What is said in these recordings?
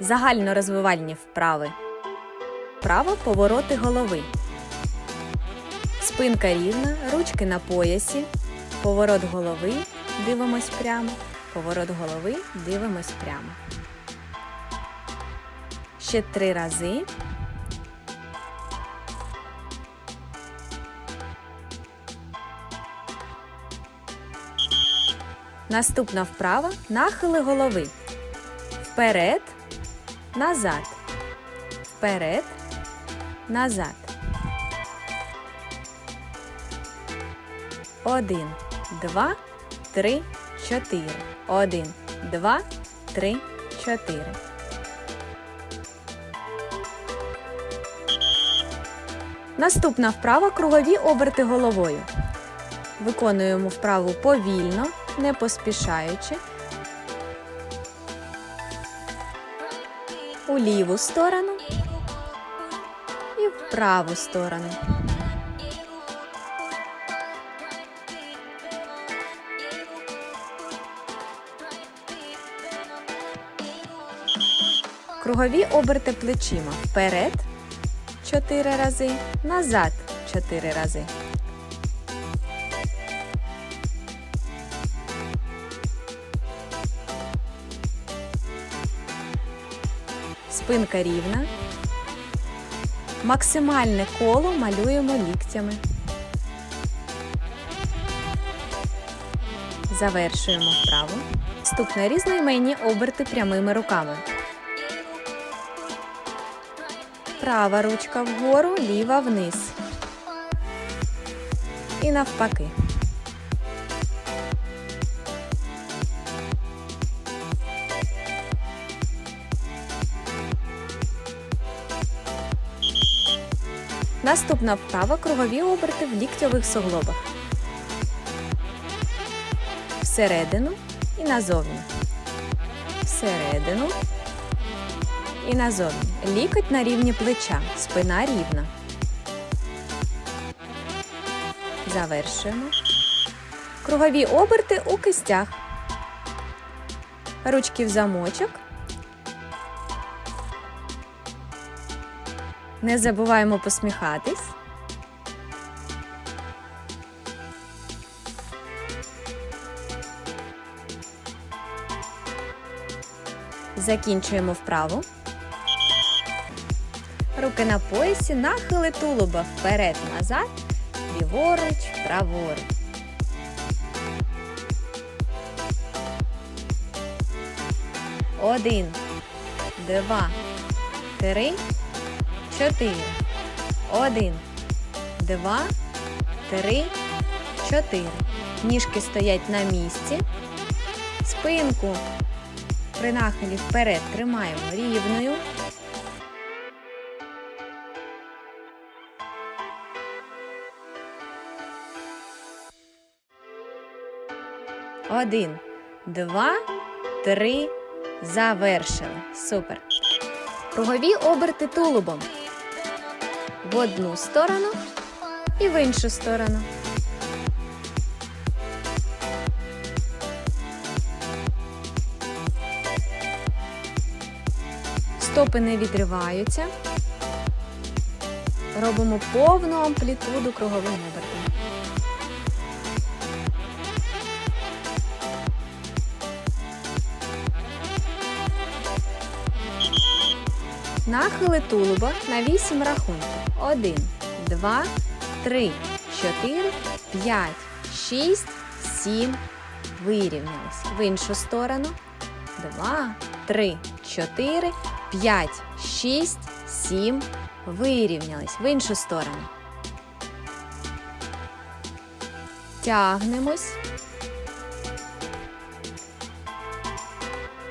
Загальнорозвивальні вправи. Вправо повороти голови. Спинка рівна, ручки на поясі. Поворот голови. Дивимось прямо. Поворот голови. Дивимось прямо. Ще три рази. Наступна вправа нахили голови. Вперед, назад. Вперед, назад. Один, два, три, чотири. Один, два, три, чотири. Наступна вправа кругові оберти головою. Виконуємо вправу повільно, не поспішаючи. У ліву сторону і в праву сторону. Кругові оберти плечима. Вперед 4 рази, назад 4 рази. Спинка рівна. Максимальне коло малюємо ліктями. Завершуємо вправо. Наступне різноіменні оберти прямими руками. Права ручка вгору, ліва вниз. І навпаки. Наступна вправа кругові оберти в ліктьових суглобах. Всередину і назовні. Всередину і назовні. Лікоть на рівні плеча. Спина рівна. Завершуємо. Кругові оберти у кистях. Ручки в замочок. Не забуваємо посміхатись. Закінчуємо вправу. Руки на поясі, нахили тулуба вперед, назад, ліворуч, праворуч. Один, два, три, чотири. Один, два, три, чотири. Ніжки стоять на місці. Спинку при нахилі вперед тримаємо рівною. Один, два, три. Завершили. Супер. Кругові оберти тулубом. В одну сторону і в іншу сторону. Стопи не відриваються. Робимо повну амплітуду круговим обертом. Нахили тулуба на 8 рахунків. 1, 2, 3, 4, 5, 6, 7. Вирівнялись. В іншу сторону. 2, 3, 4, 5, 6, 7. Вирівнялись. В іншу сторону. Тягнемось.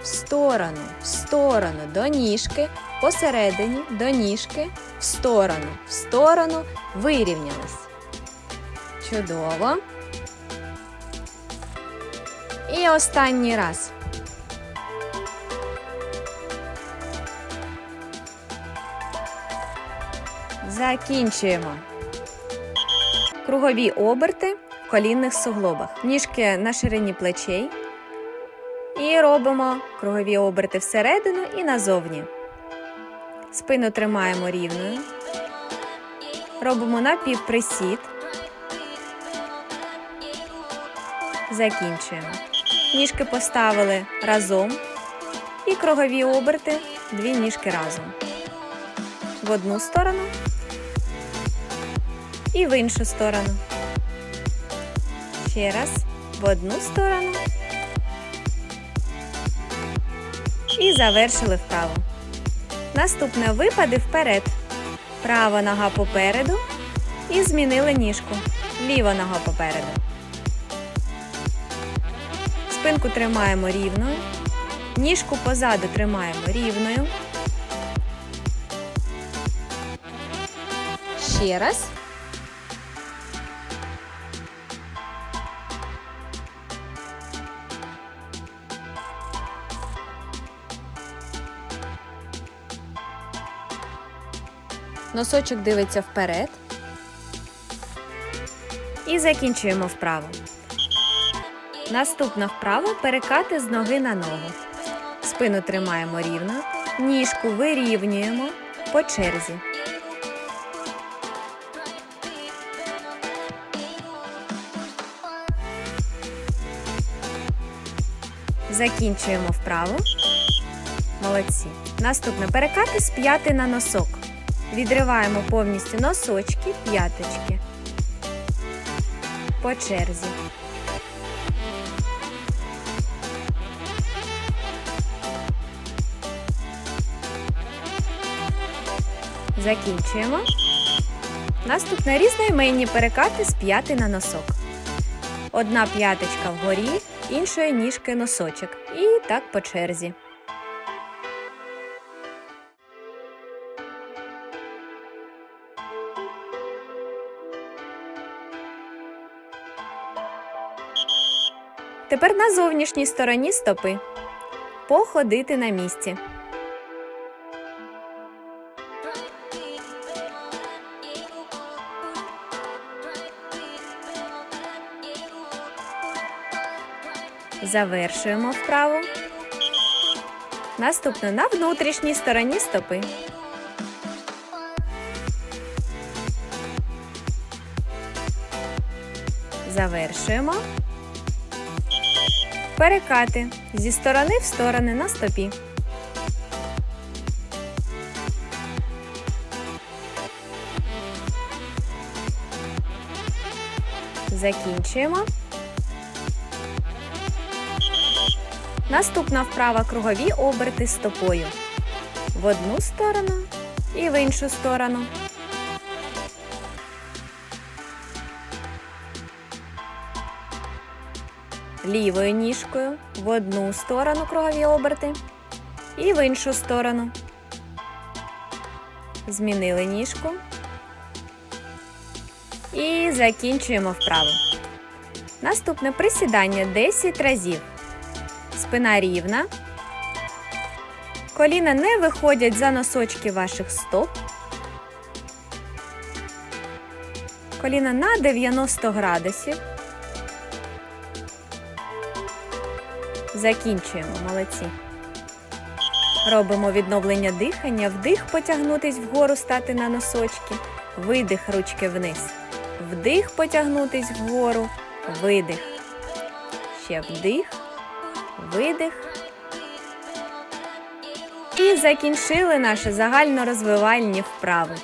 В сторону, в сторону до ніжки, посередині до ніжки, в сторону, в сторону, вирівнялись. Чудово. І останній раз. Закінчуємо. Кругові оберти в колінних суглобах. Ніжки на ширині плечей. І робимо кругові оберти всередину і назовні. Спину тримаємо рівною. Робимо напівприсід. Закінчуємо. Ніжки поставили разом. І кругові оберти дві ніжки разом. В одну сторону і в іншу сторону. Ще раз в одну сторону. І завершили вправо. Наступне випади вперед. Права нога попереду. І змінили ніжку. Ліва нога попереду. Спинку тримаємо рівною. Ніжку позаду тримаємо рівною. Ще раз. Носочок дивиться вперед. І закінчуємо вправу. Наступна вправа перекати з ноги на ногу. Спину тримаємо рівно, ніжку вирівнюємо по черзі. Закінчуємо вправу. Молодці. Наступне перекати з п'яти на носок. Відриваємо повністю носочки, п'яточки. По черзі. Закінчуємо. Наступне різноіменні перекати з п'яти на носок. Одна п'яточка вгорі, іншої ніжки носочок. І так по черзі. Тепер на зовнішній стороні стопи. Походити на місці. Завершуємо вправу. Наступно на внутрішній стороні стопи. Завершуємо. Перекати зі сторони в сторони на стопі. Закінчуємо. Наступна вправа кругові оберти стопою. В одну сторону і в іншу сторону. Лівою ніжкою в одну сторону кругові оберти і в іншу сторону. Змінили ніжку. І закінчуємо вправу. Наступне присідання 10 разів. Спина рівна. Коліна не виходять за носочки ваших стоп. Коліна на 90 градусів. Закінчуємо, молодці. Робимо відновлення дихання, вдих потягнутись вгору, стати на носочки, видих ручки вниз. Вдих потягнутись вгору, видих. Ще вдих, видих. І закінчили наші загальнорозвивальні вправи.